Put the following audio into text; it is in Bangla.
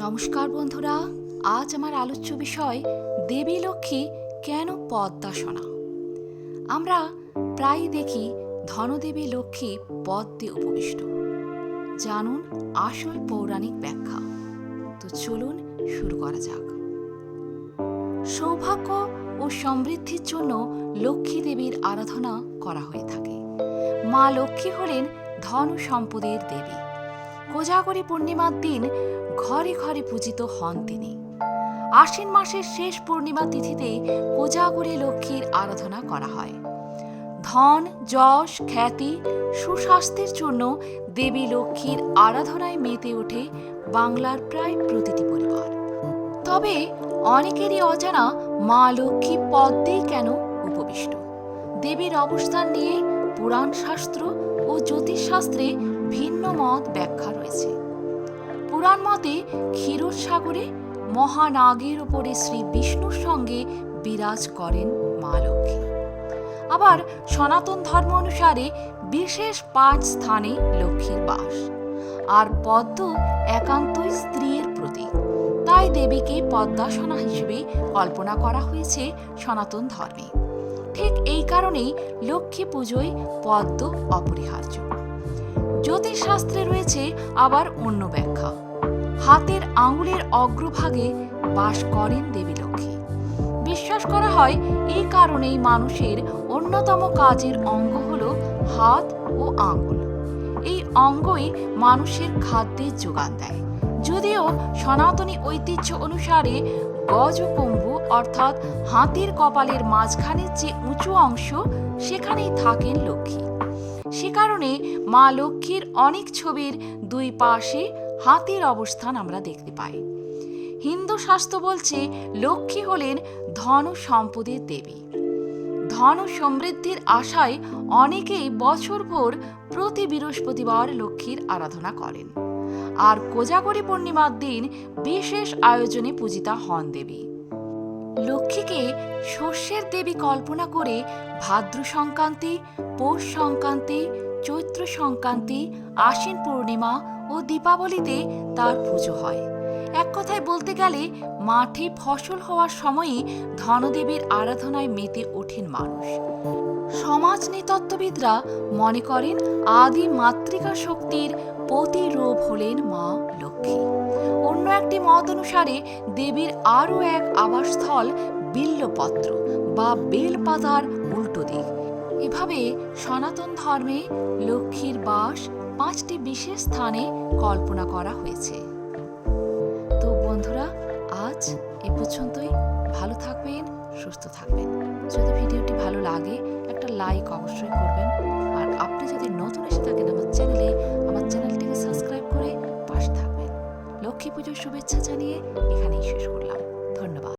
নমস্কার বন্ধুরা, আজ আমার আলোচ্য বিষয় দেবী লক্ষ্মী কেন পদ্মাসনা আমরা প্রায় দেখি ধনদেবী লক্ষ্মী পদ্মে উপবিষ্ট। জানুন আসল পৌরাণিক ব্যাখ্যা। তো চলুন শুরু করা যাক। সৌভাগ্য ও সমৃদ্ধির জন্য লক্ষ্মী দেবীর আরাধনা করা হয়ে থাকে। মা লক্ষ্মী হলেন ধন সম্পদের দেবী। কোজাগরী পূর্ণিমার দিন ঘরে ঘরে পূজিত হন তিনি। আশ্বিন মাসের শেষ পূর্ণিমা তিথিতে কোজাগরী লক্ষ্মীর আরাধনা করা হয়। ধন, যশ, খ্যাতি, সুস্বাস্থ্যের জন্য দেবী লক্ষ্মীর আরাধনায় মেতে ওঠে বাংলার প্রায় প্রতিটি পরিবার। তবে অনেকেরই অজানা মা লক্ষ্মী পদ্মেই কেন উপবিষ্ট? দেবীর অবস্থান নিয়ে পুরাণ শাস্ত্র ও জ্যোতিষশাস্ত্রে ভিন্ন মত ব্যাখ্যা রয়েছে। পুরাণ মতে ক্ষীরোদ সাগরে মহানাগের ওপরে শ্রী বিষ্ণুর সঙ্গে বিরাজ করেন মা লক্ষ্মী। আবার সনাতন ধর্ম অনুসারে বিশেষ পাঁচ স্থানে লক্ষ্মীর বাস। আর পদ্ম একান্তই স্ত্রীর প্রতীক। তাই দেবীকে পদ্মাসনা হিসেবে কল্পনা করা হয়েছে সনাতন ধর্মে। ঠিক এই কারণেই লক্ষ্মী পুজোয় পদ্ম অপরিহার্য। জ্যোতিষশাস্ত্রে রয়েছে আবার অন্য ব্যাখ্যা। হাতের আঙুলের অগ্রভাগে বাস করেন দেবী লক্ষ্মী। বিশ্বাস করা হয় এই কারণেই মানুষের অন্যতম কাজের অঙ্গ হল হাত ও আঙুল। এই অঙ্গই মানুষের খাদ্যের যোগান দেয়। যদিও সনাতনী ঐতিহ্য অনুসারে গজ ও কুম্ভু অর্থাৎ হাতির কপালের মাঝখানের যে উঁচু অংশ, সেখানেই থাকেন লক্ষ্মী। সে কারণে মা লক্ষ্মীর অনেক ছবির দুই পাশে হাতির অবস্থান আমরা দেখতে পাই। হিন্দু শাস্ত্র বলছে, লক্ষ্মী হলেন ধন সম্পদের দেবী। ধন সমৃদ্ধির আশায় অনেকেই বছরভর প্রতি বৃহস্পতিবার লক্ষ্মীর আরাধনা করেন। আর কোজাগরী পূর্ণিমার দিন বিশেষ আয়োজনে পূজিতা হন দেবী। লক্ষ্মীকে শস্যের দেবী কল্পনা করে ভাদ্র সংক্রান্তি, পৌষ সংক্রান্তি, চৈত্র সংক্রান্তি, আশ্বিন পূর্ণিমা ও দীপাবলিতে তার পুজো হয়। এক কথায় বলতে গেলে, মাঠে ফসল হওয়ার সময়ই ধনদেবীর আরাধনায় মেতে ওঠেন মানুষ। সমাজ নৃতত্ত্ববিদরা মনে করেন আদি মাতৃকা শক্তির প্রতিরূপ হলেন মা লক্ষ্মী। অন্য একটি মত অনুসারে দেবীর আরও এক আবাসস্থল বিল্লপত্র বা বেলপাতার উল্টো দিক। এভাবে সনাতন ধর্মে লক্ষ্মীর বাস পাঁচটি বিশেষ স্থানে কল্পনা করা হয়েছে। তো বন্ধুরা, আজ এ পর্যন্তই। ভালো থাকবেন, সুস্থ থাকবেন। যদি ভিডিওটি ভালো লাগে, একটা লাইক অবশ্যই করবেন। আর আপনি যদি নতুন এসে থাকেন আমার চ্যানেলে, আমার চ্যানেলটিকে সাবস্ক্রাইব করে পাশে থাকবেন। লক্ষ্মী পুজোর শুভেচ্ছা জানিয়ে এখানেই শেষ করলাম। ধন্যবাদ।